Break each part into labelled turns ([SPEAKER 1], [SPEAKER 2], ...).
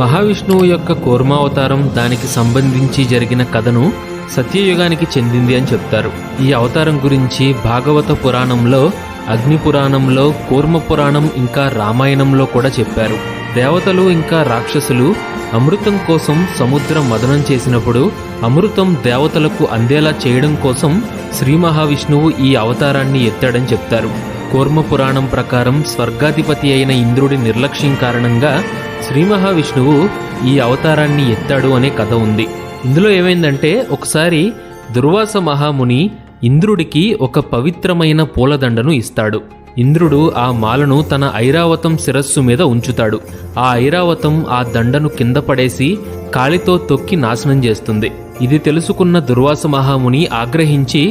[SPEAKER 1] మహావిష్ణువు యొక్క కూర్మావతారం దానికి సంబంధించి జరిగిన కథను సత్యయుగానికి చెందింది అని చెప్తారు ఈ అవతారం గురించి భాగవత పురాణంలో అగ్ని పురాణంలో కూర్మ పురాణం ఇంకా రామాయణంలో కూడా చెప్పారు దేవతలు ఇంకా రాక్షసులు అమృతం కోసం సముద్రం మదనం చేసినప్పుడు అమృతం దేవతలకు అందేలా చేయడం కోసం శ్రీ మహావిష్ణువు ఈ అవతారాన్ని ఎత్తాడని చెప్తారు కూర్మ పురాణం ప్రకారం స్వర్గాధిపతి అయిన ఇంద్రుడి నిర్లక్ష్యం కారణంగా శ్రీ మహావిష్ణువు ఈ అవతారాన్ని ఎత్తాడు అనే కథ ఉంది ఇందులో ఏమైందంటే ఒకసారి దుర్వాస మహాముని ఇంద్రుడికి ఒక పవిత్రమైన పూలదండను ఇస్తాడు ఇంద్రుడు ఆ మాలను తన ఐరావతం శిరస్సు మీద ఉంచుతాడు ఆ ఐరావతం ఆ దండను కింద పడేసి కాలితో తొక్కి నాశనం చేస్తుంది ఇది తెలుసుకున్న దుర్వాస మహాముని ఆగ్రహించి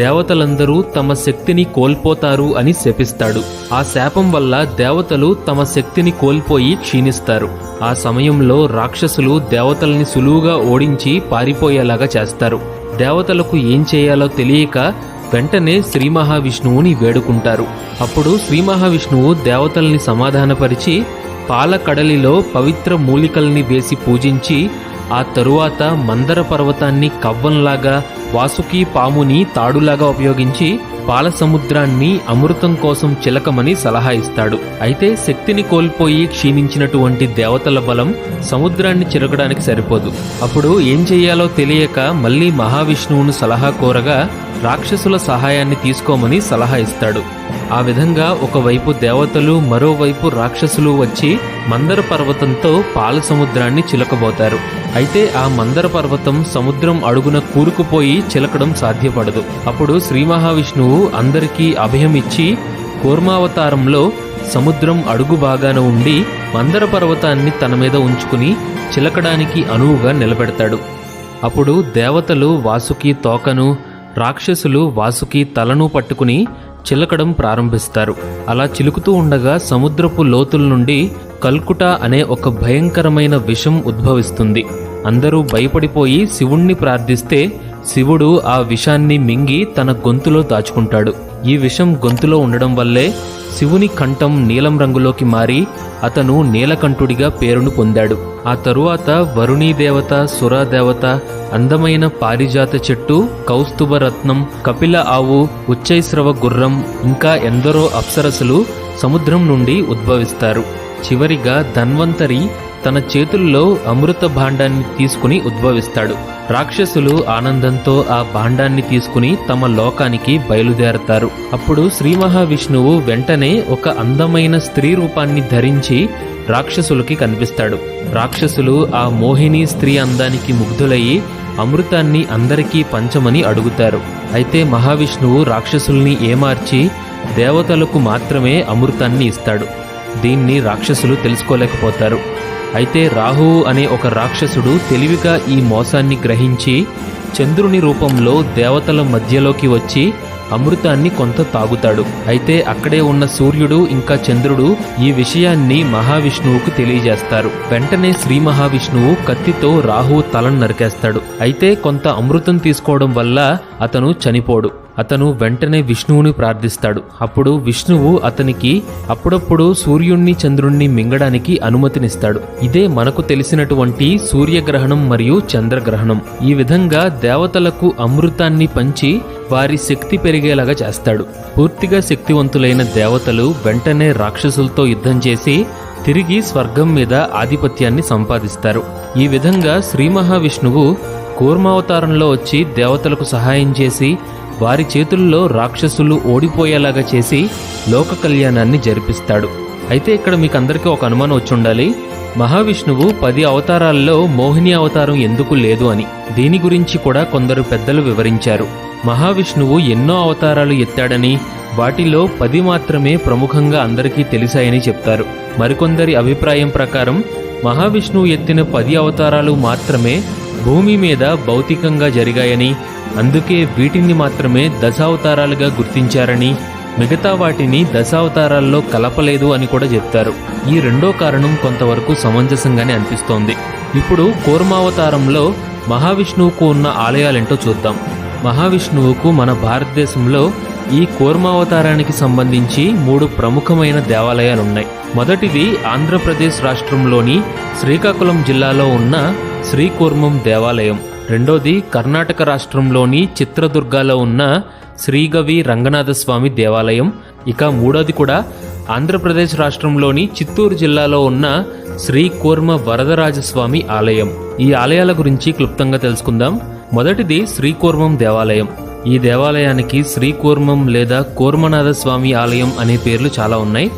[SPEAKER 1] దేవతలందరూ తమ శక్తిని కోల్పోతారు అని శపిస్తాడు ఆ శాపం వల్ల దేవతలు తమ శక్తిని కోల్పోయి క్షీణిస్తారు ఆ సమయంలో రాక్షసులు దేవతల్ని సులువుగా ఓడించి పారిపోయేలాగా చేస్తారు దేవతలకు ఏం చేయాలో తెలియక వెంటనే శ్రీ మహావిష్ణువుని వేడుకుంటారు అప్పుడు శ్రీ మహావిష్ణువు దేవతల్ని సమాధానపరిచి పాలకడలిలో పవిత్ర మూలికల్ని వేసి పూజించి ఆ తరువాత మందర పర్వతాన్ని కవ్వంలాగా వాసుకి పాముని తాడులాగా ఉపయోగించి పాలసముద్రాన్ని అమృతం కోసం చిలకమని సలహా ఇస్తాడు అయితే శక్తిని కోల్పోయి క్షీణించినటువంటి దేవతల బలం సముద్రాన్ని చిరగడానికి సరిపోదు అప్పుడు ఏం చేయాలో తెలియక మళ్ళీ మహావిష్ణువును సలహా కోరగా రాక్షసుల సహాయాన్ని తీసుకోమని సలహా ఇస్తాడు ఆ విధంగా ఒకవైపు దేవతలు మరోవైపు రాక్షసులు వచ్చి మందర పర్వతంతో పాల సముద్రాన్ని చిలకబోతారు అయితే ఆ మందర పర్వతం సముద్రం అడుగున కూరుకుపోయి చిలకడం సాధ్యపడదు అప్పుడు శ్రీ మహావిష్ణువు అందరికీ అభయం ఇచ్చి కూర్మావతారంలో సముద్రం అడుగు బాగాన ఉండి మందర పర్వతాన్ని తన మీద ఉంచుకుని చిలకడానికి అనువుగా నిలబెడతాడు అప్పుడు దేవతలు వాసుకి తోకను రాక్షసులు వాసుకి తలను పట్టుకుని చిలకడం ప్రారంభిస్తారు అలా చిలుకుతూ ఉండగా సముద్రపు లోతుల నుండి కల్కుట అనే ఒక భయంకరమైన విషం ఉద్భవిస్తుంది అందరూ భయపడిపోయి శివుణ్ణి ప్రార్థిస్తే శివుడు ఆ విషాన్ని మింగి తన గొంతులో దాచుకుంటాడు ఈ విషం గొంతులో ఉండడం వల్లే శివుని కంఠం నీలం రంగులోకి మారి అతను నీలకంఠుడిగా పేరును పొందాడు ఆ తరువాత వరుణీదేవత సురాదేవత అందమైన పారిజాత చెట్టు కౌస్తుభ రత్నం కపిల ఆవు ఉచ్చైశ్రవ గుర్రం ఇంకా ఎందరో అప్సరసులు సముద్రం నుండి ఉద్భవిస్తారు చివరిగా ధన్వంతరి తన చేతుల్లో అమృత భాండాన్ని తీసుకుని ఉద్భవిస్తాడు రాక్షసులు ఆనందంతో ఆ భాండాన్ని తీసుకుని తమ లోకానికి బయలుదేరతారు అప్పుడు శ్రీ మహావిష్ణువు వెంటనే ఒక అందమైన స్త్రీ రూపాన్ని ధరించి రాక్షసులకి కనిపిస్తాడు రాక్షసులు ఆ మోహిని స్త్రీ అందానికి ముగ్ధులయ్యి అమృతాన్ని అందరికీ పంచమని అడుగుతారు అయితే మహావిష్ణువు రాక్షసుల్ని ఏమార్చి దేవతలకు మాత్రమే అమృతాన్ని ఇస్తాడు దీన్ని రాక్షసులు తెలుసుకోలేకపోతారు అయితే రాహువు అనే ఒక రాక్షసుడు తెలివిగా ఈ మోసాన్ని గ్రహించి చంద్రుని రూపంలో దేవతల మధ్యలోకి వచ్చి అమృతాన్ని కొంత తాగుతాడు అయితే అక్కడే ఉన్న సూర్యుడు ఇంకా చంద్రుడు ఈ విషయాన్ని మహావిష్ణువుకు తెలియజేస్తారు వెంటనే శ్రీ మహావిష్ణువు కత్తితో రాహు తలను నరికేస్తాడు అయితే కొంత అమృతం తీసుకోవడం వల్ల అతను చనిపోడు అతను వెంటనే విష్ణువుని ప్రార్థిస్తాడు అప్పుడు విష్ణువు అతనికి అప్పుడప్పుడు సూర్యుణ్ణి చంద్రుణ్ణి మింగడానికి అనుమతినిస్తాడు ఇదే మనకు తెలిసినటువంటి సూర్యగ్రహణం మరియు చంద్రగ్రహణం ఈ విధంగా దేవతలకు అమృతాన్ని పంచి వారి శక్తి పెరిగేలాగా చేస్తాడు పూర్తిగా శక్తివంతులైన దేవతలు వెంటనే రాక్షసులతో యుద్ధం చేసి తిరిగి స్వర్గం మీద ఆధిపత్యాన్ని సంపాదిస్తారు ఈ విధంగా శ్రీ మహావిష్ణువు కూర్మావతారంలో వచ్చి దేవతలకు సహాయం చేసి వారి చేతుల్లో రాక్షసులు ఓడిపోయేలాగా చేసి లోక కళ్యాణాన్ని జరిపిస్తాడు అయితే ఇక్కడ మీకు అందరికీ ఒక అనుమానం వచ్చి ఉండాలి మహావిష్ణువు పది అవతారాల్లో మోహిని అవతారం ఎందుకు లేదు అని దీని గురించి కూడా కొందరు పెద్దలు వివరించారు మహావిష్ణువు ఎన్నో అవతారాలు ఎత్తాడని వాటిలో పది మాత్రమే ప్రముఖంగా అందరికీ తెలిసాయని చెప్తారు మరికొందరి అభిప్రాయం ప్రకారం మహావిష్ణువు ఎత్తిన పది అవతారాలు మాత్రమే భూమి మీద భౌతికంగా జరిగాయని అందుకే వీటిని మాత్రమే దశావతారాలుగా గుర్తించారని మిగతా వాటిని దశావతారాల్లో కలపలేదు అని కూడా చెప్తారు ఈ రెండో కారణం కొంతవరకు సమంజసంగానే అనిపిస్తోంది ఇప్పుడు కూర్మావతారంలో మహావిష్ణువుకు ఉన్న ఆలయాలేంటో చూద్దాం మహావిష్ణువుకు మన భారతదేశంలో ఈ కూర్మావతారానికి సంబంధించి మూడు ప్రముఖమైన దేవాలయాలు ఉన్నాయి మొదటిది ఆంధ్రప్రదేశ్ రాష్ట్రంలోని శ్రీకాకుళం జిల్లాలో ఉన్న శ్రీకూర్మం దేవాలయం రెండోది కర్ణాటక రాష్ట్రంలోని చిత్రదుర్గలో ఉన్న శ్రీగవి రంగనాథస్వామి దేవాలయం ఇక మూడోది కూడా ఆంధ్రప్రదేశ్ రాష్ట్రంలోని చిత్తూరు జిల్లాలో ఉన్న శ్రీ కూర్మ వరదరాజస్వామి ఆలయం ఈ ఆలయాల గురించి క్లుప్తంగా తెలుసుకుందాం మొదటిది శ్రీకూర్మం దేవాలయం ఈ దేవాలయానికి శ్రీకూర్మం లేదా కూర్మనాథ స్వామి ఆలయం అనే పేర్లు చాలా ఉన్నాయి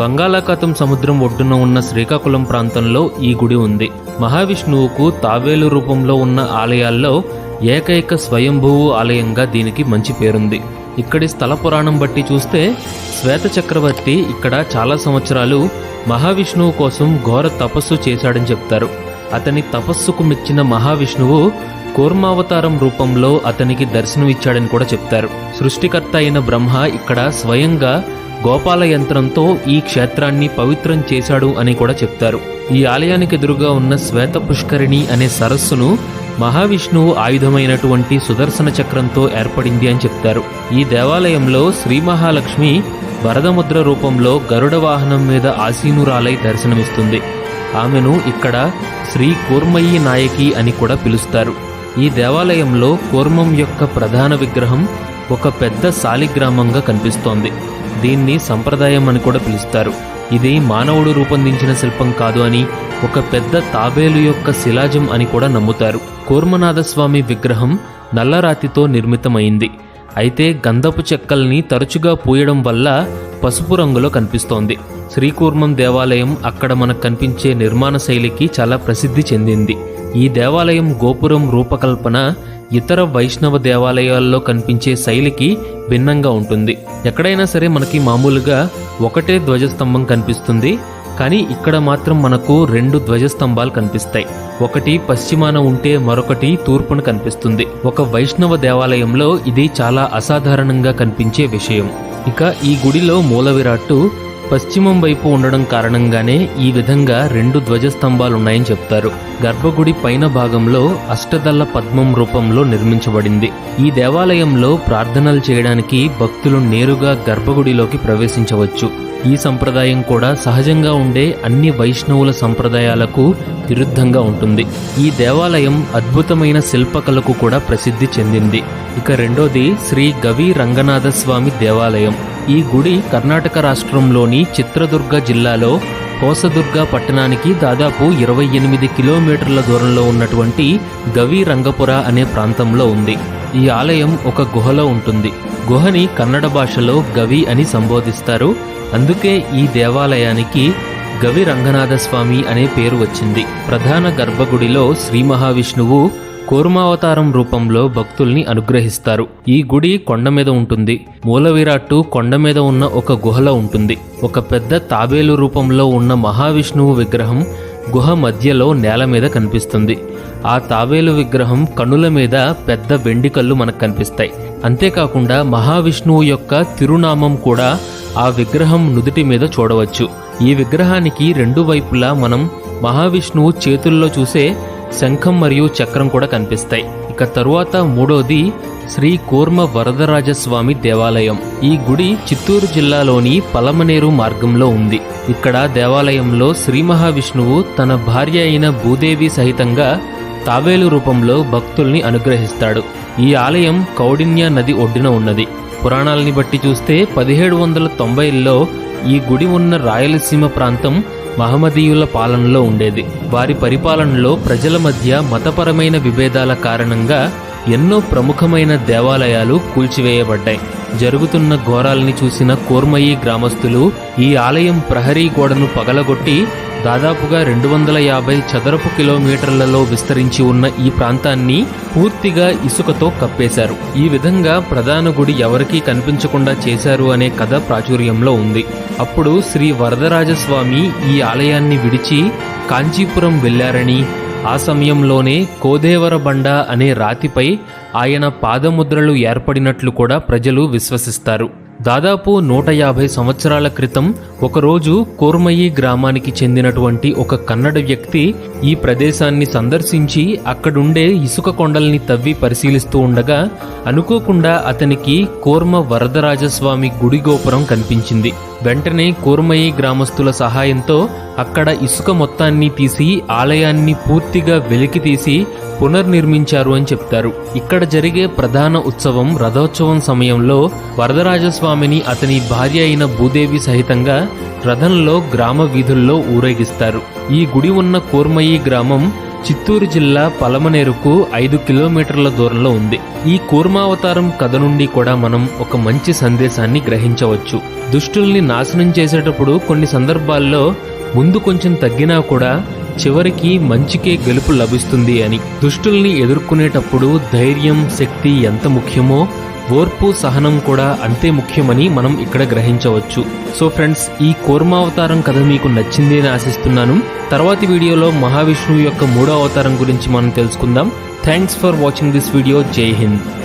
[SPEAKER 1] బంగాళాఖాతం సముద్రం ఒడ్డున ఉన్న శ్రీకాకుళం ప్రాంతంలో ఈ గుడి ఉంది మహావిష్ణువుకు తావేలు రూపంలో ఉన్న ఆలయాల్లో ఏకైక స్వయంభూవు ఆలయంగా దీనికి మంచి పేరుంది ఇక్కడి స్థల పురాణం బట్టి చూస్తే శ్వేత చక్రవర్తి ఇక్కడ చాలా సంవత్సరాలు మహావిష్ణువు కోసం ఘోర తపస్సు చేశాడని చెప్తారు అతని తపస్సుకు మెచ్చిన మహావిష్ణువు కూర్మావతారం రూపంలో అతనికి దర్శనమిచ్చాడని కూడా చెప్తారు సృష్టికర్త అయిన బ్రహ్మ ఇక్కడ స్వయంగా గోపాల యంత్రంతో ఈ క్షేత్రాన్ని పవిత్రం చేశాడు అని కూడా చెప్తారు ఈ ఆలయానికి ఎదురుగా ఉన్న శ్వేత పుష్కరిణి అనే సరస్సును మహావిష్ణువు ఆయుధమైనటువంటి సుదర్శన చక్రంతో ఏర్పడింది అని చెప్తారు ఈ దేవాలయంలో శ్రీ మహాలక్ష్మి వరదముద్ర రూపంలో గరుడ వాహనం మీద ఆసీనురాలై దర్శనమిస్తుంది ఆమెను ఇక్కడ శ్రీ కూర్మయ్యి నాయకి అని కూడా పిలుస్తారు ఈ దేవాలయంలో కూర్మం యొక్క ప్రధాన విగ్రహం ఒక పెద్ద శాలిగ్రామంగా కనిపిస్తోంది దీన్ని సంప్రదాయం అని కూడా పిలుస్తారు ఇది మానవుడు రూపొందించిన శిల్పం కాదు అని ఒక పెద్ద తాబేలు యొక్క శిలాజం అని కూడా నమ్ముతారు కూర్మనాథస్వామి విగ్రహం నల్లరాతితో నిర్మితమైంది అయితే గంధపు చెక్కల్ని తరచుగా పూయడం వల్ల పసుపు రంగులో కనిపిస్తోంది శ్రీకూర్మం దేవాలయం అక్కడ మనకు కనిపించే నిర్మాణ శైలికి చాలా ప్రసిద్ధి చెందింది ఈ దేవాలయం గోపురం రూపకల్పన ఇతర వైష్ణవ దేవాలయాల్లో కనిపించే శైలికి భిన్నంగా ఉంటుంది ఎక్కడైనా సరే మనకి మామూలుగా ఒకటే ధ్వజస్తంభం కనిపిస్తుంది కానీ ఇక్కడ మాత్రం మనకు రెండు ధ్వజస్తంభాలు కనిపిస్తాయి ఒకటి పశ్చిమాన ఉంటే మరొకటి తూర్పున కనిపిస్తుంది ఒక వైష్ణవ దేవాలయంలో ఇది చాలా అసాధారణంగా కనిపించే విషయం ఇక ఈ గుడిలో మూల విరాట్టు పశ్చిమం వైపు ఉండడం కారణంగానే ఈ విధంగా రెండు ధ్వజస్తంభాలున్నాయని చెప్తారు గర్భగుడి పైన భాగంలో అష్టదళ పద్మం రూపంలో నిర్మించబడింది ఈ దేవాలయంలో ప్రార్థనలు చేయడానికి భక్తులు నేరుగా గర్భగుడిలోకి ప్రవేశించవచ్చు ఈ సంప్రదాయం కూడా సహజంగా ఉండే అన్ని వైష్ణవుల సంప్రదాయాలకు విరుద్ధంగా ఉంటుంది ఈ దేవాలయం అద్భుతమైన శిల్పకళకు కూడా ప్రసిద్ధి చెందింది ఇక రెండోది శ్రీ గవి రంగనాథ స్వామి దేవాలయం ఈ గుడి కర్ణాటక రాష్ట్రంలోని చిత్రదుర్గ జిల్లాలో కోసదుర్గ పట్టణానికి దాదాపు ఇరవై ఎనిమిది కిలోమీటర్ల దూరంలో ఉన్నటువంటి గవి రంగపుర అనే ప్రాంతంలో ఉంది ఈ ఆలయం ఒక గుహలో ఉంటుంది గుహని కన్నడ భాషలో గవి అని సంబోధిస్తారు అందుకే ఈ దేవాలయానికి గవి రంగనాథ స్వామి అనే పేరు వచ్చింది ప్రధాన గర్భగుడిలో శ్రీ మహావిష్ణువు కూర్మావతారం రూపంలో భక్తుల్ని అనుగ్రహిస్తారు ఈ గుడి కొండ మీద ఉంటుంది మూల విరాట్టు కొండ మీద ఉన్న ఒక గుహలో ఉంటుంది ఒక పెద్ద తాబేలు రూపంలో ఉన్న మహావిష్ణువు విగ్రహం గుహ మధ్యలో నేల మీద కనిపిస్తుంది ఆ తాబేలు విగ్రహం కనుల మీద పెద్ద వెండి కళ్ళు మనకు కనిపిస్తాయి అంతేకాకుండా మహావిష్ణువు యొక్క తిరునామం కూడా ఆ విగ్రహం నుదుటి మీద చూడవచ్చు ఈ విగ్రహానికి రెండు వైపులా మనం మహావిష్ణువు చేతుల్లో చూసే శంఖం మరియు చక్రం కూడా కనిపిస్తాయి ఇక తరువాత మూడోది శ్రీ కూర్మ వరదరాజస్వామి దేవాలయం ఈ గుడి చిత్తూరు జిల్లాలోని పలమనేరు మార్గంలో ఉంది ఇక్కడ దేవాలయంలో శ్రీ మహావిష్ణువు తన భార్య అయిన భూదేవి సహితంగా తావేలు రూపంలో భక్తుల్ని అనుగ్రహిస్తాడు ఈ ఆలయం కౌడిన్య నది ఒడ్డున ఉన్నది పురాణాలని బట్టి చూస్తే పదిహేడు వందల తొంభైలో ఈ గుడి ఉన్న రాయలసీమ ప్రాంతం మహమ్మదీయుల పాలనలో ఉండేది వారి పరిపాలనలో ప్రజల మధ్య మతపరమైన విభేదాల కారణంగా ఎన్నో ప్రముఖమైన దేవాలయాలు కూల్చివేయబడ్డాయి జరుగుతున్న ఘోరాలని చూసిన కోర్మయ్యి గ్రామస్తులు ఈ ఆలయం ప్రహరీ గోడను పగలగొట్టి దాదాపుగా రెండు వందల యాభై చదరపు కిలోమీటర్లలో విస్తరించి ఉన్న ఈ ప్రాంతాన్ని పూర్తిగా ఇసుకతో కప్పేశారు ఈ విధంగా ప్రధాన గుడి ఎవరికీ కనిపించకుండా చేశారు అనే కథ ప్రాచుర్యంలో ఉంది అప్పుడు శ్రీ వరదరాజస్వామి ఈ ఆలయాన్ని విడిచి కాంచీపురం వెళ్ళారని ఆ సమయంలోనే కోదేవర బండ అనే రాతిపై ఆయన పాదముద్రలు ఏర్పడినట్లు కూడా ప్రజలు విశ్వసిస్తారు దాదాపు నూట యాభై సంవత్సరాల క్రితం ఒకరోజు కోర్మయి గ్రామానికి చెందినటువంటి ఒక కన్నడ వ్యక్తి ఈ ప్రదేశాన్ని సందర్శించి అక్కడుండే ఇసుక కొండల్ని తవ్వి పరిశీలిస్తూ ఉండగా అనుకోకుండా అతనికి కోర్మ వరదరాజస్వామి గుడి గోపురం కనిపించింది వెంటనే కోర్మయి గ్రామస్తుల సహాయంతో అక్కడ ఇసుక మొత్తాన్ని తీసి ఆలయాన్ని పూర్తిగా వెలికి తీసి పునర్నిర్మించారు అని చెప్తారు ఇక్కడ జరిగే ప్రధాన ఉత్సవం రథోత్సవం సమయంలో వరదరాజస్వామిని అతని భార్య అయిన భూదేవి సహితంగా రథంలో గ్రామ వీధుల్లో ఊరేగిస్తారు ఈ గుడి ఉన్న కోర్మయి గ్రామం చిత్తూరు జిల్లా పలమనేరుకు ఐదు కిలోమీటర్ల దూరంలో ఉంది ఈ కూర్మావతారం కథ నుండి కూడా మనం ఒక మంచి సందేశాన్ని గ్రహించవచ్చు దుష్టుల్ని నాశనం చేసేటప్పుడు కొన్ని సందర్భాల్లో ముందు కొంచెం తగ్గినా కూడా చివరికి మంచికే గెలుపు లభిస్తుంది అని దుష్టుల్ని ఎదుర్కొనేటప్పుడు ధైర్యం శక్తి ఎంత ముఖ్యమో ఓర్పు సహనం కూడా అంతే ముఖ్యమని మనం ఇక్కడ గ్రహించవచ్చు సో ఫ్రెండ్స్ ఈ కోర్మావతారం కథ మీకు నచ్చింది అని ఆశిస్తున్నాను తర్వాతి వీడియోలో మహావిష్ణువు యొక్క మూడో అవతారం గురించి మనం తెలుసుకుందాం thanks for watching this video జై హింద్